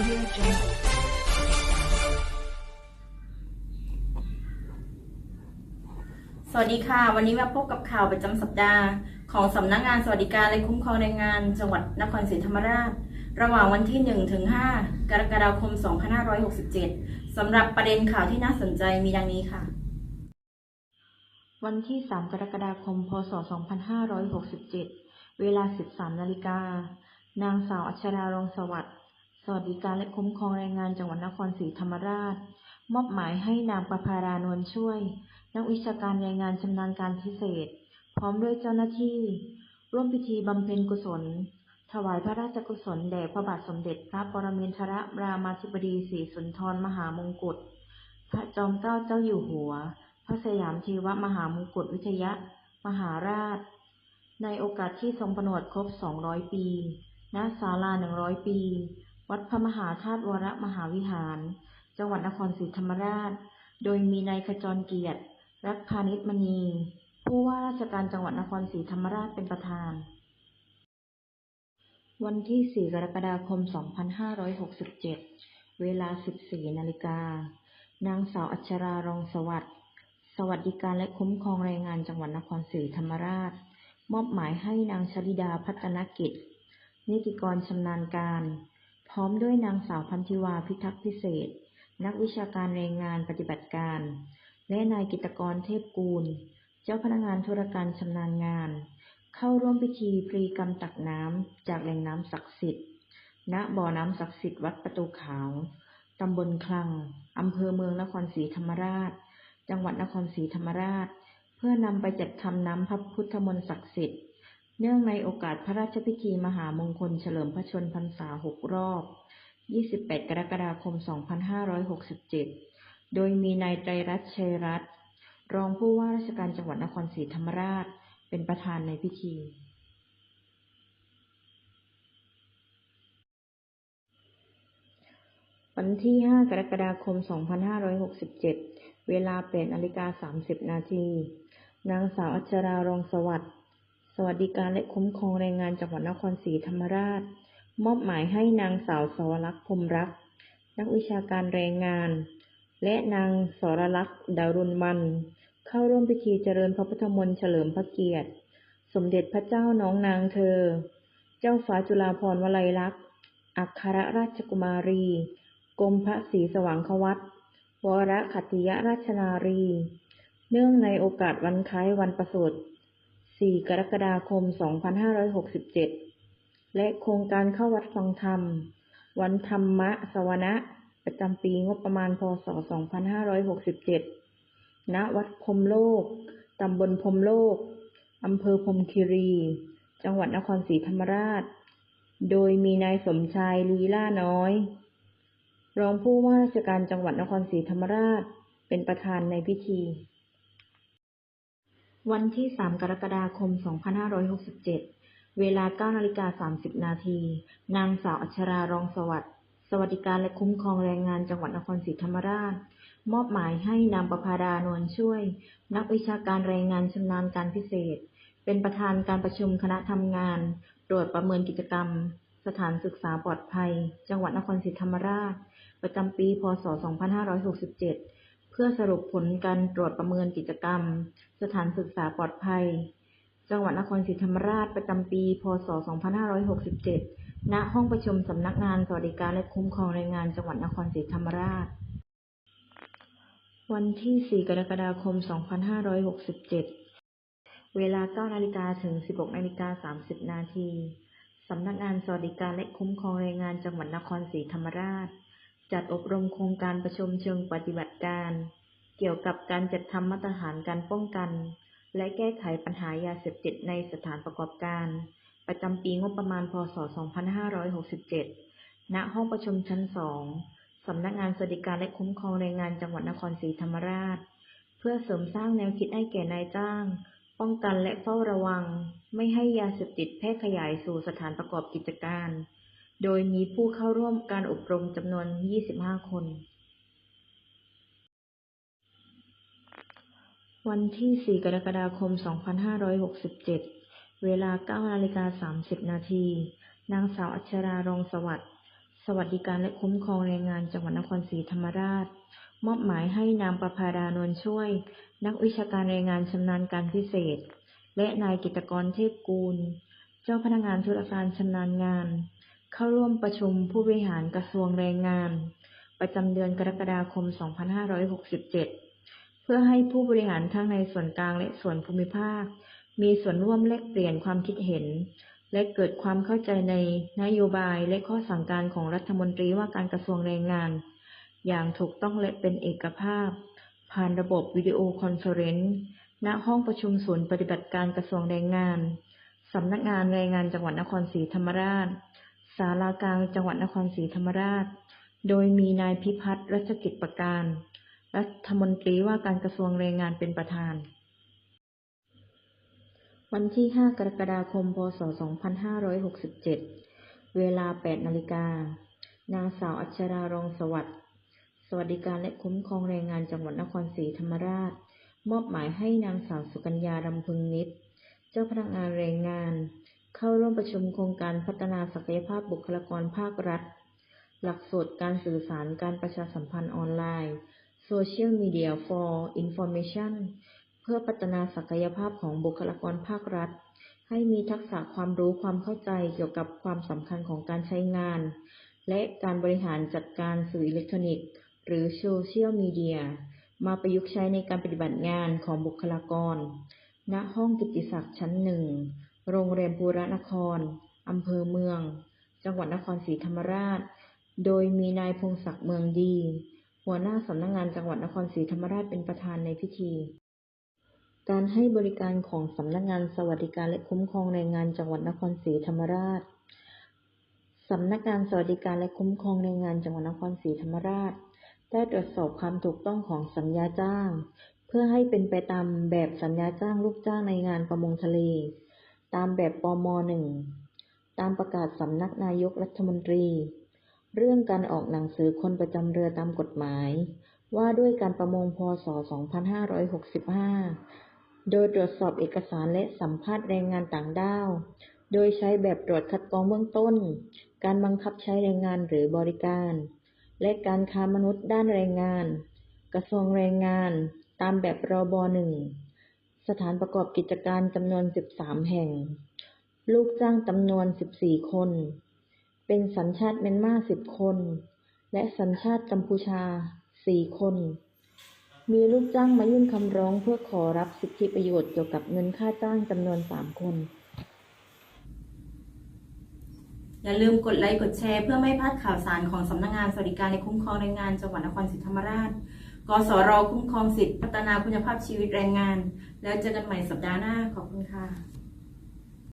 Audio Jungle. สวัสดีค่ะ วันนี้มาพบกับข่าวประจำสัปดาห์ ของสำนักงานสวัสดิการและคุ้มครองแรงงาน จังหวัดนครศรีธรรมราช ระหว่างวันที่ 1 ถึง 5 กรกฎาคม 2567 สำหรับประเด็นข่าวที่น่าสนใจมีดังนี้ค่ะ วันที่ 3 กรกฎาคม พศ 2567 เวลา 13 นาฬิกานางสาวอัชรารองสวัสดิ์ สวัสดิการและคุ้มครองแรงงานจังหวัดนครศรีธรรมราช มอบหมายให้นางประภารานวลช่วย นักวิชาการแรงงานชำนาญการพิเศษ พร้อมด้วยเจ้าหน้าที่ ร่วมพิธีบำเพ็ญกุศล ถวายพระราชกุศลแด่พระบาทสมเด็จพระปรมินทรรามาธิบดีศรีสุนทรมหามงกุฎพระจอมเกล้าเจ้าอยู่หัว พระสยามเทวมหามงกุฎวิทยะ มหาราช ในโอกาสที่ทรงผนวดครบ 200 ปี ณ ศาลา 100 ปี วัดพระมหาธาตุวรมหาวิหาร จังหวัดนครศรีธรรมราช โดยมีนายขจรเกียรติ รักพานิชมณี ผู้ว่าราชการจังหวัดนครศรีธรรมราชเป็นประธาน วันที่ 4 กรกฎาคม 2567 เวลา 14 นาฬิกา นางสาวอัชรารองสวัสดิ์สวัสดิการและคุ้มครองแรงงานจังหวัดนครศรีธรรมราช มอบหมายให้นางชลิดาพัฒนกิจ นิติกรชำนาญการ พร้อมด้วยนางสาวพันธิวาพิทักษ์พิเศษ นักวิชาการแรงงานปฏิบัติการ และนายกิตกรเทพกูล เจ้าพนักงานธุรการชำนาญงาน เข้าร่วมพิธีพรีกรรมตักน้ำจากแหล่งน้ำศักดิ์สิทธิ์ ณ บ่อน้ำศักดิ์สิทธิ์วัดประตูขาว ตำบลคลัง อำเภอเมืองนครศรีธรรมราช จังหวัดนครศรีธรรมราช เพื่อนำไปจัดทำน้ำพระพุทธมนต์ศักดิ์สิทธิ์ เนื่องในโอกาสพระราชพิธีมหามงคลเฉลิมพระชนพรรษา 6 รอบ 28 กรกฎาคม 2567 โดยมีนายไตรรัตน์ชัยรัตน์รองผู้ว่าราชการจังหวัดนครศรีธรรมราช เป็นประธานในพิธี วันที่ 5 กรกฎาคม 2567 เวลา8นาฬิกา 30 นาที นางสาวอัชรารองสวัสดิ์ วัสดิการและคุ้มครองแรงงานจังหวัดนครศรีธรรมราช มอบหมายให้นางสาวสวรักษ์พรมรักนักวิชาการแรงงาน และนางสรลักษ์ดารุณมัน เข้าร่วมพิธีเจริญพระพุทธมนต์เฉลิมพระเกียรติ สมเด็จพระเจ้าน้องนางเธอ เจ้าฟ้าจุฬาภรณ์วลัยลักษณ์ อัครราชกุมารี กรมพระศรีสว่างควัตวรขัตติยราชนารี เนื่องในโอกาสวันคล้ายวันประสูติ 4 กรกฎาคม 2567 และโครงการเข้าวัดฟังธรรม วันธรรมะสวนะ ประจำปีงบประมาณ พศ 2567 ณ วัดพรมโลก ตำบลพรมโลก อำเภอพรมคีรี จังหวัดนครศรีธรรมราช โดยมีนายสมชายลีล่าน้อย รองผู้ว่าราชการจังหวัดนครศรีธรรมราช เป็นประธานในพิธี วันที่ 3 กรกฎาคม 2567 เวลา9นาฬิกา30 นาที นางสาวอัชรารองสวัสดิ์ สวัสดิการและคุ้มครองแรงงานจังหวัดนครศรีธรรมราช มอบหมายให้นางประภารานวลช่วย นักวิชาการแรงงานชำนาญการพิเศษ เป็นประธานการประชุมคณะทำงาน ตรวจประเมินกิจกรรม สถานศึกษาปลอดภัย จังหวัดนครศรีธรรมราช ประจำปี พศ 2567 เพื่อสรุปผลการตรวจประเมินกิจกรรม สถานศึกษาปลอดภัย จังหวัดนครศรีธรรมราชประจำปี พศ 2567 ณ ห้องประชุมสำนักงานสวัสดิการและคุ้มครองแรงงานจังหวัดนครศรีธรรมราช วันที่ 4 กรกฎาคม 2567 เวลา 9 นาฬิกาถึง 16 นาฬิกา 30 นาที สำนักงานสวัสดิการและคุ้มครองแรงงานจังหวัดนครศรีธรรมราช จัดอบรมโครงการประชุมเชิงปฏิบัติการ เกี่ยวกับการจัดทำมาตรฐานการป้องกัน และแก้ไขปัญหายาเสพติดในสถานประกอบการ ประจำปีงบประมาณ พศ 2567 ณ ห้องประชุมชั้น 2 สำนักงานสวัสดิการและคุ้มครองแรงงานจังหวัดนครศรีธรรมราช เพื่อเสริมสร้างแนวคิดให้แก่นายจ้าง ป้องกันและเฝ้าระวัง ไม่ให้ยาเสพติดแพร่ขยายสู่สถานประกอบกิจการ โดยมีผู้เข้าร่วมการอบรมจำนวน 25 คน วันที่ 4 กรกฎาคม 2567 เวลา 9 นาฬิกา 30 นาที นางสาวอัชรารองสวัสดิ์ สวัสดิการและคุ้มครองแรงงานจังหวัดนครศรีธรรมราช มอบหมายให้นางประภาดานนท์ช่วย นักวิชาการแรงงานชำนาญการพิเศษ และนายกิตกรเทพกูล เจ้าพนักงานธุรการชำนาญงาน เข้าร่วมประชุมผู้บริหารกระทรวงแรงงาน ประจำเดือนกรกฎาคม 2567 เพื่อให้ผู้บริหารทั้งในส่วนกลางและส่วนภูมิภาค มีส่วนร่วมแลกเปลี่ยนความคิดเห็น และเกิดความเข้าใจในนโยบายและข้อสั่งการของรัฐมนตรีว่าการกระทรวงแรงงาน อย่างถูกต้องและเป็นเอกภาพ ผ่านระบบวิดีโอคอนเฟอเรนซ์ณห้องประชุมศูนย์ปฏิบัติการกระทรวงแรงงาน สำนักงานแรงงานจังหวัดนครศรีธรรมราช ศาลากลางจังหวัดนครศรีธรรมราช โดยมีนายพิพัฒน์รัชกิจประการ รัฐมนตรีว่าการกระทรวงแรงงานเป็นประธาน วันที่ 5 กรกฎาคม พศ 2567 เวลา 8 นาฬิกา นางสาวอัชรารองสวัสดิ์ สวัสดิการและคุ้มครองแรงงานจังหวัดนครศรีธรรมราช มอบหมายให้นางสาวสุกัญญารำพึงนิดเจ้าพนักงานแรงงาน เข้าร่วมประชุมโครงการพัฒนาศักยภาพบุคลากรภาครัฐ หลักสูตรการสื่อสารการประชาสัมพันธ์ออนไลน์ Social Media for Information เพื่อพัฒนาศักยภาพของบุคลากรภาครัฐ ให้มีทักษะความรู้ความเข้าใจเกี่ยวกับความสำคัญของการใช้งาน และการบริหารจัดการสื่ออิเล็กทรอนิกส์ หรือโซเชียลมีเดียมาประยุกต์ใช้ในการปฏิบัติงานของบุคลากร ณ ห้องกิตติศักดิ์ชั้นหนึ่ง โรงแรมบูรณคร อำเภอเมือง จังหวัดนครศรีธรรมราช โดยมีนายพงศักดิ์เมืองดี หัวหน้าสำนักงานจังหวัดนครศรีธรรมราชเป็นประธานในพิธี การให้บริการของสำนักงานสวัสดิการและคุ้มครองแรงงานจังหวัดนครศรีธรรมราชสำนักงานสวัสดิการและคุ้มครองแรงงานจังหวัดนครศรีธรรมราช ได้ตรวจสอบความถูกต้องของสัญญาจ้าง เพื่อให้เป็นไปตามแบบสัญญาจ้างลูกจ้างในงานประมงทะเล ตามแบบปม .1 ตามประกาศสำนักนายกรัฐมนตรี เรื่องการออกหนังสือคนประจำเรือตามกฎหมาย ว่าด้วยการประมงพศ 2565 โดยตรวจสอบเอกสารและสัมภาษณ์แรงงานต่างด้าว โดยใช้แบบตรวจคัดกรองเบื้องต้น การบังคับใช้แรงงานหรือบริการ และการค้ามนุษย์ด้านแรงงาน กระทรวงแรงงาน ตามแบบรบ1 สถานประกอบกิจการจำนวน 13 แห่ง ลูกจ้างจำนวน 14 คน เป็นสัญชาติเมียนมา 10 คน และสัญชาติกัมพูชา 4 คน มีลูกจ้างมายื่นคำร้องเพื่อขอรับสิทธิประโยชน์เกี่ยวกับเงินค่าจ้างจำนวน 3 คน อย่าลืมกดไลค์กดแชร์เพื่อไม่พลาดข่าวสารของสำนักงานสวัสดิการและคุ้มครองแรงงานจังหวัดนครศรีธรรมราช กสรคุ้มครองสิทธิพัฒนาคุณภาพชีวิตแรงงาน แล้วเจอกันใหม่สัปดาห์หน้า ขอบคุณค่ะ